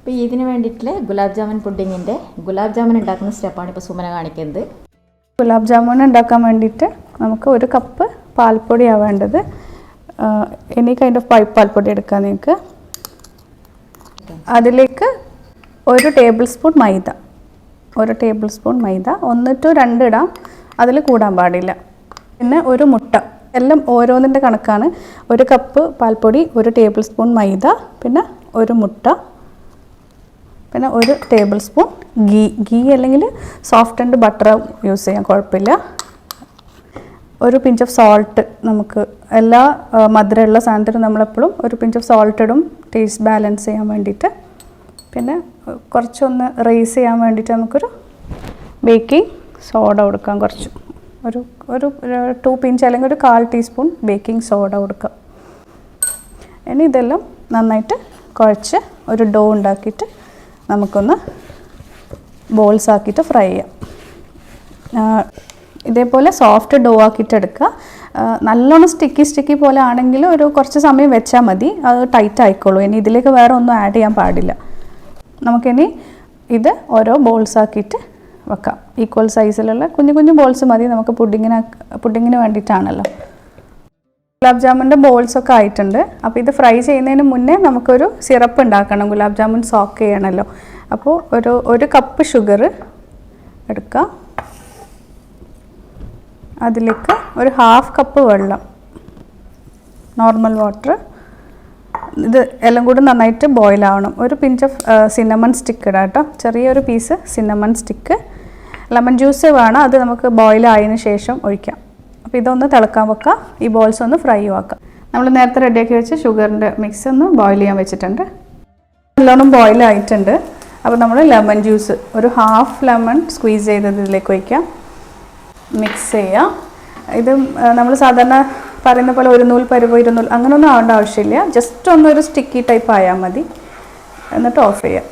അപ്പോൾ ഇതിന് വേണ്ടിയിട്ടുള്ള ഗുലാബ് ജാമുൻ പുഡിങ്ങിന്റെ ഗുലാബ് ജാമുൻ ഉണ്ടാക്കുന്ന സ്റ്റെപ്പാണ് ഇപ്പോൾ സുമന കാണിക്കുന്നത്. ഗുലാബ് ജാമുൻ ഉണ്ടാക്കാൻ വേണ്ടിയിട്ട് നമുക്ക് ഒരു കപ്പ് പാൽപ്പൊടിയാണ് വേണ്ടത്. എനി കൈൻഡ് ഓഫ് പൈപ്പ് പാൽപ്പൊടി എടുക്കാം നിങ്ങൾക്ക്. അതിലേക്ക് ഒരു ടേബിൾ സ്പൂൺ മൈദ. ഒരു ടേബിൾ സ്പൂൺ മൈദ. ഒന്ന് ടു രണ്ട് ഇടാം. അതിൽ കൂടാൻ പാടില്ല. പിന്നെ ഒരു മുട്ട. എല്ലാം ഓരോന്നിന്റെ കണക്കാണ്. ഒരു കപ്പ് പാൽപ്പൊടി ഒരു ടേബിൾ സ്പൂൺ മൈദ പിന്നെ ഒരു മുട്ട. പിന്നെ ഒരു ടേബിൾ സ്പൂൺ ഗീ ഗീ അല്ലെങ്കിൽ സോഫ്റ്റ് ആൻഡ് ബട്ടർ യൂസ് ചെയ്യാം കുഴപ്പമില്ല. ഒരു പിഞ്ച് ഓഫ് സോൾട്ട് നമുക്ക് എല്ലാ മധുരമുള്ള സാധനത്തിനും നമ്മളെപ്പോഴും ഒരു പിഞ്ച് ഓഫ് സോൾട്ട് ഇടും. ടേസ്റ്റ് ബാലൻസ് ചെയ്യാൻ വേണ്ടിയിട്ട്. പിന്നെ കുറച്ചൊന്ന് റേസ് ചെയ്യാൻ വേണ്ടിയിട്ട് നമുക്കൊരു ബേക്കിംഗ് സോഡ കൊടുക്കാം കുറച്ച്. ഒരു ഒരു ടു പിഞ്ച് അല്ലെങ്കിൽ ഒരു കാൽ ടീസ്പൂൺ ബേക്കിംഗ് സോഡ കൊടുക്കാം. ഇനി ഇതെല്ലാം നന്നായിട്ട് കുഴച്ച് ഒരു ഡോ ഉണ്ടാക്കിയിട്ട് നമുക്കൊന്ന് ബോൾസ് ആക്കിയിട്ട് ഫ്രൈ ചെയ്യാം. ഇതേപോലെ സോഫ്റ്റ് ഡോ ആക്കിയിട്ട് എടുക്കുക നല്ലോണം സ്റ്റിക്കി സ്റ്റിക്കി പോലെ ആണെങ്കിൽ ഒരു കുറച്ച് സമയം വെച്ചാൽ മതി. അത് ടൈറ്റ് ആയിക്കോളൂ. ഇനി ഇതിലേക്ക് വേറെ ഒന്നും ആഡ് ചെയ്യാൻ പാടില്ല. നമുക്കിനി ഇത് ഓരോ ബോൾസ് ആക്കിയിട്ട് വെക്കാം. ഈക്വൽ സൈസിലുള്ള കുഞ്ഞു കുഞ്ഞു ബോൾസ് മതി. നമുക്ക് പുഡിങ്ങിന് പുഡിങ്ങിന് വേണ്ടിയിട്ടാണല്ലോ. ഗുലാബ് ജാമുന്റെ ബോൾസ് ഒക്കെ ആയിട്ടുണ്ട്. അപ്പോൾ ഇത് ഫ്രൈ ചെയ്യുന്നതിന് മുന്നേ നമുക്കൊരു സിറപ്പ് ഉണ്ടാക്കണം. ഗുലാബ് ജാമുൻ സോക്ക് ചെയ്യണമല്ലോ അപ്പോൾ ഒരു ഒരു കപ്പ് ഷുഗർ എടുക്കുക അതിലേക്ക് ഒരു ഹാഫ് കപ്പ് വെള്ളം നോർമൽ വാട്ടർ ഇത് എല്ലാം കൂടി നന്നായിട്ട് ബോയിൽ ആവണം. ഒരു പിഞ്ച് ഓഫ് സിനമൺ സ്റ്റിക്ക് ഇടാം കേട്ടോ. ചെറിയൊരു piece cinnamon stick lemon juice വേണം. അത് നമുക്ക് ബോയിൽ ആയതിനു ശേഷം ഒഴിക്കാം. അപ്പോൾ ഇതൊന്ന് തിളക്കാൻ വെക്കുക ഈ ബോൾസ് ഒന്ന് ഫ്രൈ ആക്കാം. നമ്മൾ നേരത്തെ റെഡിയാക്കി വെച്ച് ഷുഗറിന്റെ മിക്സ് ഒന്ന് ബോയിൽ ചെയ്യാൻ വെച്ചിട്ടുണ്ട്. നല്ലോണം ബോയിൽ ആയിട്ടുണ്ട്. അപ്പോൾ നമ്മൾ ലെമൺ ജ്യൂസ് ഒരു ഹാഫ് ലെമൺ സ്ക്വീസ് ചെയ്തത് ഇതിലേക്ക് ഒഴിക്കാം. മിക്സ് ചെയ്യാം. ഇത് നമ്മൾ സാധാരണ പറയുന്ന പോലെ ഒരു നൂൽ പരുവ് ഇരുന്നൂൽ അങ്ങനെയൊന്നും ആവേണ്ട ആവശ്യമില്ല. ജസ്റ്റ് ഒന്നൊരു സ്റ്റിക്കി ടൈപ്പ് ആയാൽ മതി. എന്നിട്ട് ഓഫ് ചെയ്യാം.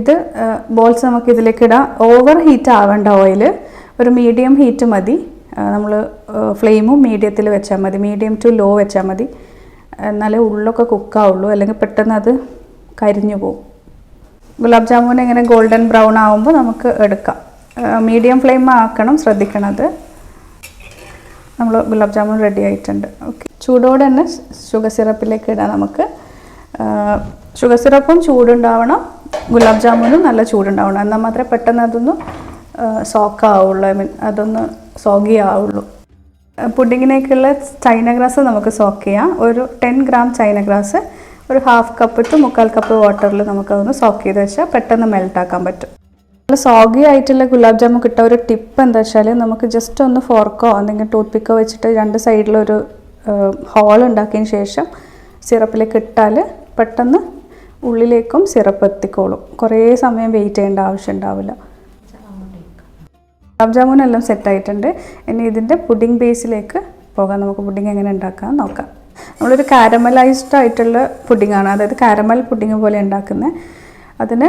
ഇത് ബോൾസ് നമുക്ക് ഇതിലേക്ക് ഇടാം. ഓവർ ഹീറ്റ് ആവേണ്ട ഓയിൽ ഒരു മീഡിയം ഹീറ്റ് മതി. നമ്മൾ ഫ്ലെയിമും മീഡിയത്തിൽ വെച്ചാൽ മതി. മീഡിയം ടു ലോ വെച്ചാൽ മതി. എന്നാലേ ഉള്ളൊക്കെ കുക്കാവുള്ളൂ. അല്ലെങ്കിൽ പെട്ടെന്ന് അത് കരിഞ്ഞു പോകും ഗുലാബ് ജാമുൻ ഇങ്ങനെ ഗോൾഡൻ ബ്രൗൺ ആവുമ്പോൾ നമുക്ക് എടുക്കാം. മീഡിയം ഫ്ലെയിം ആക്കണം. ശ്രദ്ധിക്കണത് നമ്മൾ ഗുലാബ് ജാമുൻ റെഡി ആയിട്ടുണ്ട്. ഓക്കെ. ചൂടോടെ തന്നെ ഷുഗർ സിറപ്പിലേക്ക് ഇടാം നമുക്ക്. ഷുഗർ സിറപ്പും ചൂടുണ്ടാവണം. ഗുലാബ് ജാമുനും നല്ല ചൂടുണ്ടാവണം. എന്നാൽ മാത്രമേ പെട്ടെന്ന് അതൊന്ന് സോക്ക് ആവുള്ളൂ ഐ മീൻ അതൊന്ന് സോഗി ആവുള്ളൂ പുഡിങ്ങിനേക്കുള്ള ചൈന ഗ്രാസ് നമുക്ക് സോക്ക് ചെയ്യാം. ഒരു ടെൻ ഗ്രാം ചൈന ഗ്രാസ് ഒരു ഹാഫ് കപ്പ് ടു മുക്കാൽ കപ്പ് വാട്ടറിൽ നമുക്കതൊന്ന് സോക്ക് ചെയ്ത് വെച്ചാൽ പെട്ടെന്ന് മെൽറ്റ് ആക്കാൻ പറ്റും. നല്ല സോഗി ആയിട്ടുള്ള ഗുലാബ് ജാമുൻ കിട്ടാൻ ഒരു ടിപ്പ് എന്താ വെച്ചാൽ നമുക്ക് ജസ്റ്റ് ഒന്ന് ഫോർക്കോ അല്ലെങ്കിൽ ടൂത്ത് പിക്കോ വെച്ചിട്ട് രണ്ട് സൈഡിലൊരു ഹോൾ ഉണ്ടാക്കിയതിന് ശേഷം സിറപ്പിലേക്ക് ഇട്ടാൽ പെട്ടെന്ന് ഉള്ളിലേക്കും സിറപ്പ് എത്തിക്കോളും. കുറേ സമയം വെയിറ്റ് ചെയ്യേണ്ട ആവശ്യം ഉണ്ടാവില്ല. ഗുലാബ് ജാമുൻ എല്ലാം സെറ്റ് ആയിട്ടുണ്ട്. ഇനി ഇതിന്റെ പുഡിംഗ് ബേസിലേക്ക് പോകാം. നമുക്ക് പുഡിംഗ് എങ്ങനെ ഉണ്ടാക്കാം നോക്കാം. നമ്മളൊരു കാരമലൈസ്ഡ് ആയിട്ടുള്ള പുഡിംഗ് ആണ്. അതായത് കാരമൽ പുഡിംഗ് പോലെ ഉണ്ടാക്കുന്നത്. അതിന്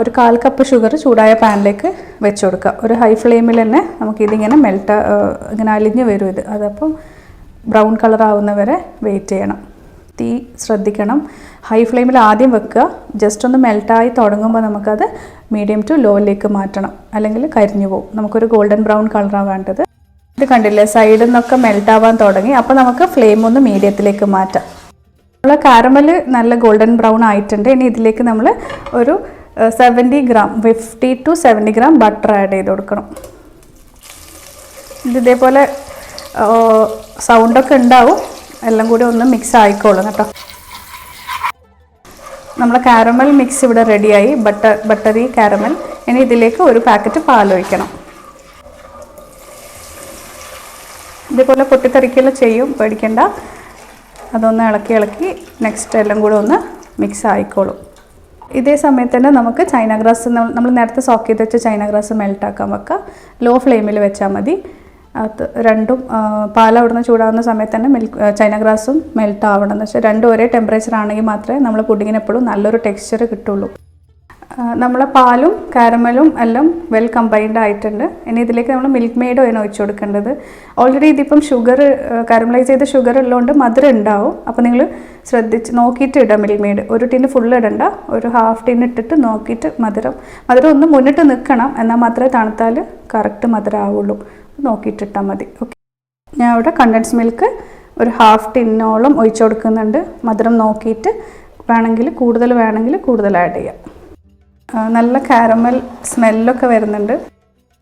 ഒരു കാൽ കപ്പ് ഷുഗർ ചൂടായ പാനിലേക്ക് വെച്ച് കൊടുക്കുക. ഒരു ഹൈ ഫ്ലെയിമിൽ തന്നെ നമുക്കിതിങ്ങനെ മെൽട്ട് ഇങ്ങനെ അലിഞ്ഞ് വരും ഇത്. അതപ്പം ബ്രൗൺ കളർ ആവുന്നവരെ വെയിറ്റ് ചെയ്യണം. തീ ശ്രദ്ധിക്കണം. ഹൈ ഫ്ലെയിമിൽ ആദ്യം വെക്കുക. ജസ്റ്റ് ഒന്ന് മെൽട്ടായി തുടങ്ങുമ്പോൾ നമുക്കത് മീഡിയം ടു ലോയിലേക്ക് മാറ്റണം. അല്ലെങ്കിൽ കരിഞ്ഞു പോകും. നമുക്കൊരു ഗോൾഡൻ ബ്രൗൺ കളറാണ് വേണ്ടത്. ഇത് കണ്ടില്ലേ? സൈഡിൽ നിന്നൊക്കെ മെൽട്ടാവാൻ തുടങ്ങി. അപ്പോൾ നമുക്ക് ഫ്ലെയിം ഒന്ന് മീഡിയത്തിലേക്ക് മാറ്റാം. നമ്മളെ കാരമൽ നല്ല ഗോൾഡൻ ബ്രൗൺ ആയിട്ടുണ്ട്. ഇനി ഇതിലേക്ക് നമ്മൾ ഒരു seventy gram fifty to seventy gram butter add ചെയ്ത് കൊടുക്കണം. ഇത് ഇതേപോലെ സൗണ്ടൊക്കെ ഉണ്ടാവും. എല്ലാം കൂടി ഒന്ന് മിക്സ് ആയിക്കോളും കേട്ടോ. നമ്മൾ കാരമൽ മിക്സ് ഇവിടെ റെഡിയായി ബട്ടർ ബട്ടറി കാരമൽ ഇനി ഇതിലേക്ക് ഒരു പാക്കറ്റ് പാൽ പാലൊഴിക്കണം ഇതേപോലെ പൊട്ടിത്തെറിക്കൽ ചെയ്യും. പേടിക്കണ്ട. അതൊന്ന് ഇളക്കി ഇളക്കി നെക്സ്റ്റ് എല്ലാം കൂടെ ഒന്ന് മിക്സ് ആയിക്കോളും. ഇതേ സമയത്ത് തന്നെ നമുക്ക് ചൈന ഗ്രാസ് നമ്മൾ നേരത്തെ സോക്ക് ചെയ്ത് വെച്ച ചൈന ഗ്രാസ് മെൽട്ടാക്കാൻ വെക്കാം. ലോ ഫ്ലെയിമിൽ വെച്ചാൽ മതി. അത് രണ്ടും പാൽ അവിടുന്ന് ചൂടാവുന്ന സമയത്ത് തന്നെ മിൽക്ക് ചൈന ഗ്രാസും മെൽട്ട് ആവണം. എന്ന് വെച്ചാൽ രണ്ടും ഒരേ ടെമ്പറേച്ചർ ആണെങ്കിൽ മാത്രമേ നമ്മൾ പുഡിങ്ങിന് എപ്പോഴും നല്ലൊരു ടെക്സ്ചർ കിട്ടുള്ളൂ. നമ്മളെ പാലും കാരമലും എല്ലാം വെൽ കമ്പൈൻഡ് ആയിട്ടുണ്ട്. ഇനി ഇതിലേക്ക് നമ്മൾ മിൽക്ക് മെയ്ഡോ ആണ് ഒഴിച്ചു കൊടുക്കേണ്ടത്. ഓൾറെഡി ഇതിപ്പം ഷുഗർ കാരമലൈസ് ചെയ്ത ഷുഗർ ഉള്ളതുകൊണ്ട് മധുരം ഉണ്ടാവും. അപ്പോൾ നിങ്ങൾ ശ്രദ്ധിച്ച് നോക്കിയിട്ട് ഇടാം മിൽക്ക് മെയ്ഡ് ഒരു ടീന് ഫുൾ ഇടണ്ട. ഒരു ഹാഫ് ടിൻ ഇട്ടിട്ട് നോക്കിയിട്ട് മധുരം മധുരം ഒന്ന് മുന്നിട്ട് നിൽക്കണം എന്നാൽ മാത്രമേ തണുത്താൽ കറക്റ്റ് മധുരം ആവുള്ളൂ നോക്കിയിട്ട് ഇട്ടാൽ മതി. ഓക്കെ ഞാൻ ഇവിടെ കണ്ടൻസ് മിൽക്ക് ഒരു ഹാഫ് ടിന്നോളം ഒഴിച്ചു കൊടുക്കുന്നുണ്ട്. മധുരം നോക്കിയിട്ട് വേണമെങ്കിൽ കൂടുതൽ വേണമെങ്കിൽ കൂടുതൽ ആഡ് ചെയ്യാം. നല്ല കാരമൽ സ്മെല്ലൊക്കെ വരുന്നുണ്ട്.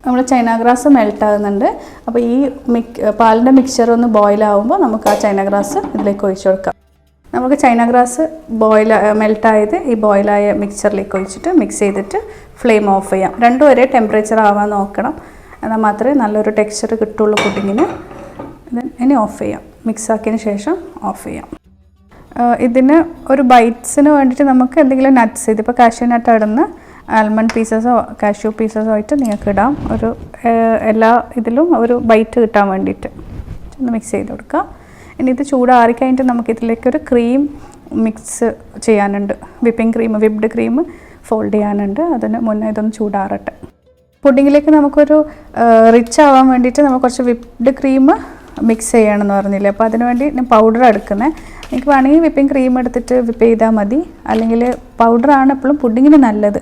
നമ്മൾ ചൈന ഗ്രാസ് മെൽറ്റ് ആകുന്നുണ്ട്. അപ്പോൾ ഈ മിക് പാലിന്റെ മിക്സ്ചർ ഒന്ന് ബോയിൽ നമുക്ക് ആ ചൈന ഗ്രാസ് ഇതിലേക്ക് ഒഴിച്ചു കൊടുക്കാം. നമുക്ക് ചൈന ഗ്രാസ് ബോയിൽ മെൽട്ടായത് ഈ ബോയിലായ മിക്സ്ചറിലേക്ക് ഒഴിച്ചിട്ട് മിക്സ് ചെയ്തിട്ട് ഫ്ലെയിം ഓഫ് ചെയ്യാം. രണ്ടും ഒരേ ടെമ്പറേച്ചർ ആവാൻ നോക്കണം. എന്നാൽ മാത്രമേ നല്ലൊരു ടെക്സ്ചർ കിട്ടുള്ളൂ പുഡിങ്ങിന്. ഇനി ഓഫ് ചെയ്യാം. മിക്സ് ആക്കിയതിന് ശേഷം ഓഫ് ചെയ്യാം. ഇതിന് ഒരു ബൈറ്റ്സിന് വേണ്ടിയിട്ട് നമുക്ക് എന്തെങ്കിലും നട്ട്സ് ഇതിപ്പോൾ കാഷ്യൂ നട്ട് ഇടുന്ന ആൽമണ്ട് പീസസോ കാഷ്യൂ പീസസോ ആയിട്ട് നിങ്ങൾക്ക് ഇടാം. ഒരു എല്ലാ ഇതിലും ഒരു ബൈറ്റ് കിട്ടാൻ വേണ്ടിയിട്ട്. ഒന്ന് മിക്സ് ചെയ്ത് കൊടുക്കുക. ഇനി ഇത് ചൂടാറി കഴിഞ്ഞിട്ട് നമുക്ക് ഇതിലേക്ക് ഒരു ക്രീം മിക്സ് ചെയ്യാനുണ്ട്. Whipping cream whipped cream fold ചെയ്യാനുണ്ട്. അതിന് മുന്നേ ഇതൊന്ന് ചൂടാറട്ടെ. പുഡിങ്ങിലേക്ക് നമുക്കൊരു റിച്ച് ആവാൻ വേണ്ടിയിട്ട് നമുക്ക് കുറച്ച് വിപ്ഡ് ക്രീം മിക്സ് ചെയ്യണമെന്ന് പറഞ്ഞില്ലേ? അപ്പോൾ അതിനുവേണ്ടി ഞാൻ പൗഡർ എടുക്കുന്നത് എനിക്ക് വേണമെങ്കിൽ വിപ്പിംഗ് ക്രീം എടുത്തിട്ട് വിപ്പ് ചെയ്താൽ മതി. അല്ലെങ്കിൽ പൗഡറാണ് എപ്പോഴും പുഡിങ്ങിന് നല്ലത്.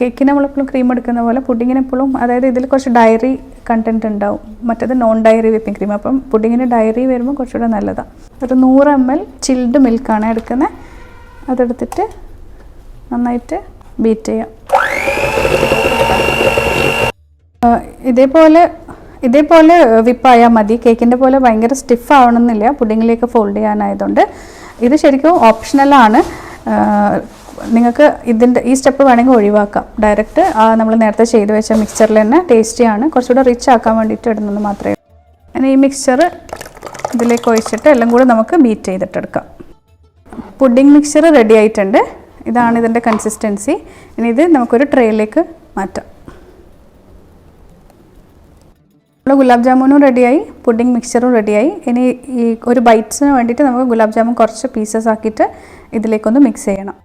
കേക്കിന് നമ്മളെപ്പോഴും ക്രീം എടുക്കുന്ന പോലെ പുഡിങ്ങിന് എപ്പോഴും അതായത് ഇതിൽ കുറച്ച് ഡയറി കണ്ടന്റ് ഉണ്ടാവും. മറ്റേത് നോൺ ഡയറി വിപ്പിംഗ് ക്രീം അപ്പം പുഡിങ്ങിന് ഡയറി വരുമ്പോൾ കുറച്ചുകൂടെ നല്ലതാണ് ഒരു നൂറ് എം എൽ ചിൽഡ് മിൽക്കാണ് എടുക്കുന്നത് അതെടുത്തിട്ട് നന്നായിട്ട് ബീറ്റ് ചെയ്യാം. ഇതേപോലെ ഇതേപോലെ വിപ്പായാൽ മതി. കേക്കിന്റെ പോലെ ഭയങ്കര സ്റ്റിഫ് ആവണമെന്നില്ല. പുഡിങ്ങിലേക്ക് ഫോൾഡ് ചെയ്യാനായതുകൊണ്ട്. ഇത് ശരിക്കും ഓപ്ഷണലാണ് നിങ്ങൾക്ക് ഇതിന്റെ ഈ സ്റ്റെപ്പ് വേണമെങ്കിൽ ഒഴിവാക്കാം. ഡയറക്റ്റ് നമ്മൾ നേരത്തെ ചെയ്ത് വെച്ച മിക്സ്ചറിൽ തന്നെ ടേസ്റ്റിയാണ് കുറച്ചുകൂടെ റിച്ച് ആക്കാൻ വേണ്ടിയിട്ട് ഇടുന്നത് മാത്രമേ ഉള്ളൂ. ഈ മിക്സ്ചർ ഇതിലേക്ക് ഒഴിച്ചിട്ട് എല്ലാം കൂടെ നമുക്ക് ബീറ്റ് ചെയ്തിട്ടെടുക്കാം പുഡിംഗ് മിക്സ്ചർ റെഡി ആയിട്ടുണ്ട്. ഇതാണ് ഇതിന്റെ കൺസിസ്റ്റൻസി ഇനി ഇത് നമുക്കൊരു ട്രേയിലേക്ക് മാറ്റാം. നമ്മൾ ഗുലാബ് ജാമുനും റെഡിയായി പുഡിംഗ് മിക്സ്ചറും റെഡിയായി. ഇനി ഈ ഒരു ബൈറ്റ്സിന് വേണ്ടിയിട്ട് നമുക്ക് ഗുലാബ് ജാമുൻ കുറച്ച് പീസസ് ആക്കിയിട്ട് ഇതിലേക്കൊന്ന് മിക്സ് ചെയ്യണം.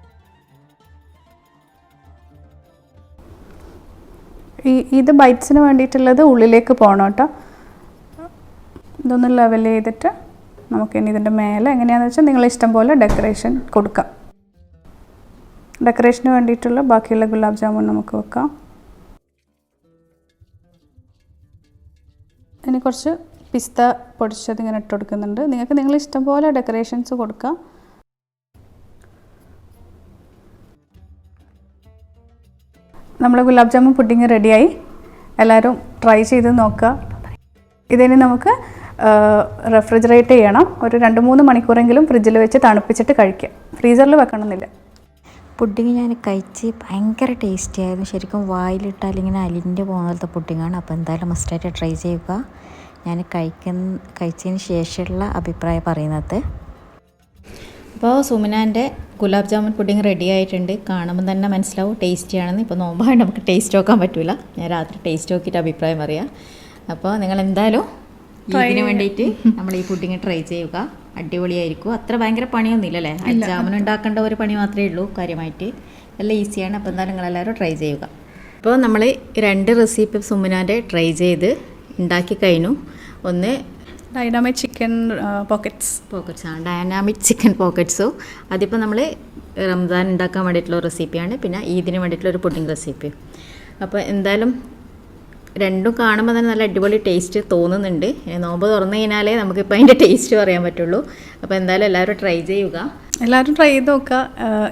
ഈ ഇത് ബൈറ്റ്സിന് വേണ്ടിയിട്ടുള്ളത് ഉള്ളിലേക്ക് പോകണം കേട്ടോ. ഇതൊന്ന് ലെവൽ ചെയ്തിട്ട് നമുക്ക് ഇനി ഇതിന്റെ മേലെ എങ്ങനെയാണെന്ന് വെച്ചാൽ നിങ്ങളെ ഇഷ്ടം പോലെ ഡെക്കറേഷൻ കൊടുക്കാം. ഡെക്കറേഷന് വേണ്ടിയിട്ടുള്ള ബാക്കിയുള്ള ഗുലാബ് ജാമുൻ നമുക്ക് വെക്കാം. ഇനി കുറച്ച് പിസ്ത പൊടിച്ചത് ഇങ്ങനെ ഇട്ട് കൊടുക്കുന്നുണ്ട്. നിങ്ങൾക്ക് നിങ്ങൾ ഇഷ്ടം പോലെ ഡെക്കറേഷൻസ് കൊടുക്കാം. നമ്മൾ ഗുലാബ് ജാമുൻ പുഡിങ് റെഡിയായി. എല്ലാവരും ട്രൈ ചെയ്ത് നോക്കുക. ഇതിനി നമുക്ക് റെഫ്രിജറേറ്റ് ചെയ്യണം. ഒരു രണ്ട് മൂന്ന് മണിക്കൂറെങ്കിലും ഫ്രിഡ്ജിൽ വെച്ച് തണുപ്പിച്ചിട്ട് കഴിക്കുക. ഫ്രീസറിൽ വെക്കണമെന്നില്ല. പുഡിങ് ഞാൻ കഴിച്ച് ഭയങ്കര ടേസ്റ്റി ആയിരുന്നു. ശരിക്കും വായിലിട്ടാൽ ഇങ്ങനെ അലിന്റെ പോലത്തെ പുഡിങ്ങാണ് അപ്പോൾ എന്തായാലും മസ്റ്റായിട്ട് ട്രൈ ചെയ്യുക. ഞാൻ കഴിക്കുന്ന കഴിച്ചതിന് ശേഷമുള്ള അഭിപ്രായം പറയുന്നത്. അപ്പോൾ സുമിനാന്റെ ഗുലാബ് ജാമുൻ പുഡിങ് റെഡി ആയിട്ടുണ്ട്. കാണുമ്പോൾ തന്നെ മനസ്സിലാവും ടേസ്റ്റിയാണെന്ന് ഇപ്പോൾ നോമ്പായിട്ട് നമുക്ക് ടേസ്റ്റ് നോക്കാൻ പറ്റില്ല ഞാൻ രാത്രി ടേസ്റ്റ് നോക്കിയിട്ട് അഭിപ്രായം പറയാം. അപ്പോൾ നിങ്ങൾ എന്തായാലും ഇതിന് വേണ്ടിയിട്ട് നമ്മൾ ഈ പുഡിങ് ട്രൈ ചെയ്യുക. അടിപൊളിയായിരിക്കും. അത്ര ഭയങ്കര പണിയൊന്നുമില്ല അല്ലേ അജാമൻ ഉണ്ടാക്കേണ്ട ഒരു പണി മാത്രമേ ഉള്ളൂ കാര്യമായിട്ട്. നല്ല ഈസിയാണ്. അപ്പോൾ എന്തായാലും നിങ്ങളെല്ലാവരും ട്രൈ ചെയ്യുക. അപ്പോൾ നമ്മൾ രണ്ട് റെസിപ്പി സുമിനാന്റെ ട്രൈ ചെയ്ത് ഉണ്ടാക്കി കഴിഞ്ഞു. ഒന്ന് ഡൈനാമിക് ചിക്കൻ പോക്കറ്റ്സ് പോക്കറ്റ്സ് ആണ് ഡൈനാമിക് ചിക്കൻ പോക്കറ്റ്സോ അതിപ്പോൾ നമ്മൾ റംസാൻ ഉണ്ടാക്കാൻ വേണ്ടിയിട്ടുള്ള റെസിപ്പിയാണ് പിന്നെ ഈദിന് വേണ്ടിയിട്ടുള്ള ഒരു പുഡിംഗ് റെസിപ്പി അപ്പോൾ എന്തായാലും രണ്ടും കാണുമ്പോൾ തന്നെ നല്ല അടിപൊളി ടേസ്റ്റ് തോന്നുന്നുണ്ട്. നോമ്പ് തുറന്നു കഴിഞ്ഞാലേ നമുക്കിപ്പോൾ അതിന്റെ ടേസ്റ്റ് പറയാൻ പറ്റുള്ളൂ. അപ്പോൾ എന്തായാലും എല്ലാവരും ട്രൈ ചെയ്യുക. എല്ലാവരും ട്രൈ ചെയ്ത് നോക്കുക.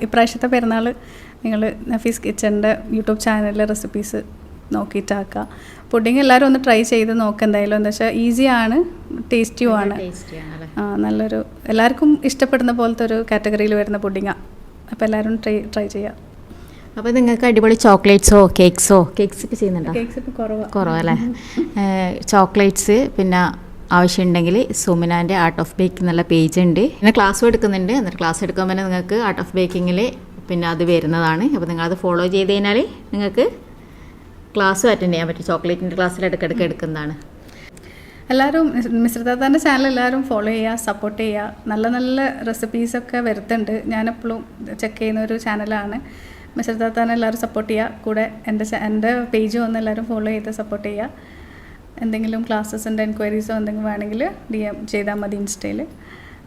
ഇപ്രാവശ്യത്തെ പെരുന്നാൾ നിങ്ങൾ നഫീസ് കിച്ചന്റെ യൂട്യൂബ് ചാനലിലെ റെസിപ്പീസ് നോക്കിയിട്ടാക്കുക. പുഡിങ് എല്ലാവരും ഒന്ന് ട്രൈ ചെയ്ത് നോക്കുക എന്തായാലും. എന്താ വെച്ചാൽ ഈസിയാണ് ടേസ്റ്റിയും ആണ്. ടേസ്റ്റിയാണല്ലേ ആ, നല്ലൊരു എല്ലാവർക്കും ഇഷ്ടപ്പെടുന്ന പോലത്തെ ഒരു കാറ്റഗറിയിൽ വരുന്ന പുഡിങ്ങാണ് അപ്പോൾ എല്ലാവരും ട്രൈ ട്രൈ ചെയ്യുക. അപ്പോൾ നിങ്ങൾക്ക് അടിപൊളി ചോക്ലേറ്റ്സോ കേക്ക്സോ? കേക്ക്സ് ഒക്കെ ചെയ്യുന്നുണ്ടോ കേക്ക്സ് ഇപ്പോൾ കുറവാണ് കുറവല്ലേ ചോക്ലേറ്റ്സ് പിന്നെ ആവശ്യമുണ്ടെങ്കിൽ സുമിനാന്റെ ആർട്ട് ഓഫ് ബേക്കിംഗ് എന്നുള്ള പേജ് ഉണ്ട്. പിന്നെ ക്ലാസ്സും എടുക്കുന്നുണ്ട്. എന്നിട്ട് ക്ലാസ് എടുക്കുമ്പോൾ തന്നെ നിങ്ങൾക്ക് ആർട്ട് ഓഫ് ബേക്കിങ്ങിൽ പിന്നെ അത് വരുന്നതാണ്. അപ്പോൾ നിങ്ങൾ അത് ഫോളോ ചെയ്ത് കഴിഞ്ഞാൽ നിങ്ങൾക്ക് ക്ലാസ്സും അറ്റൻഡ് ചെയ്യാൻ പറ്റും. ചോക്ലേറ്റിന്റെ ക്ലാസ്സിൽ ഇടയ്ക്കിടയ്ക്ക് എടുക്കുന്നതാണ്. എല്ലാവരും മിശ്രിതാത്താന്റെ ചാനൽ എല്ലാവരും ഫോളോ ചെയ്യുക സപ്പോർട്ട് ചെയ്യുക. നല്ല നല്ല റെസിപ്പീസൊക്കെ വരുത്തുന്നുണ്ട്. ഞാനെപ്പോഴും ചെക്ക് ചെയ്യുന്ന ഒരു ചാനലാണ് മിസ്റ്റർ താത്താനെ എല്ലാവരും സപ്പോർട്ട് ചെയ്യുക. കൂടെ എന്റെ എന്റെ പേജ് വന്ന് എല്ലാവരും ഫോളോ ചെയ്ത് സപ്പോർട്ട് ചെയ്യുക. എന്തെങ്കിലും ക്ലാസ്സസിന്റെ എൻക്വയറീസോ എന്തെങ്കിലും വേണമെങ്കിൽ ഡി എം ചെയ്താൽ മതി ഇൻസ്റ്റയിൽ.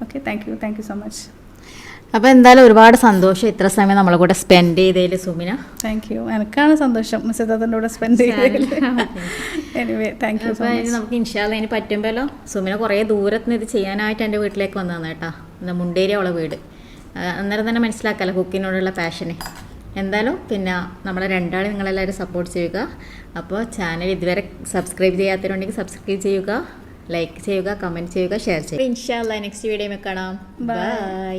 Okay thank you thank you so much അപ്പോൾ എന്തായാലും ഒരുപാട് സന്തോഷം ഇത്ര സമയം നമ്മളെ കൂടെ സ്പെൻഡ് ചെയ്തതിൽ സുമിന. താങ്ക് യു എനിക്കാണ് സന്തോഷം മിസ്റ്റർ താത്തന്റെ കൂടെ സ്പെൻഡ് ചെയ്തതിൽ. എനിവേ താങ്ക് യു നമുക്ക് ഇൻഷാല്ല ഇനി പറ്റുമ്പോഴല്ലോ. സുമിന കുറേ ദൂരത്ത് നിന്ന് ഇത് ചെയ്യാനായിട്ട് എന്റെ വീട്ടിലേക്ക് വന്നതാണ് കേട്ടോ. മുണ്ടേരി അവളെ വീട്. അന്നേരം തന്നെ മനസ്സിലാക്കാമല്ലോ കുക്കിനോടുള്ള പാഷന് എന്തായാലും പിന്നെ നമ്മളെ രണ്ടാളെ നിങ്ങളെല്ലാവരും സപ്പോർട്ട് ചെയ്യുക. അപ്പോൾ ചാനൽ ഇതുവരെ സബ്സ്ക്രൈബ് ചെയ്യാത്തവരുണ്ടെങ്കിൽ സബ്സ്ക്രൈബ് ചെയ്യുക ലൈക്ക് ചെയ്യുക കമന്റ് ചെയ്യുക ഷെയർ ചെയ്യുക. ഇൻഷാല്ല നെക്സ്റ്റ് വീഡിയോ കാണാം. ബൈ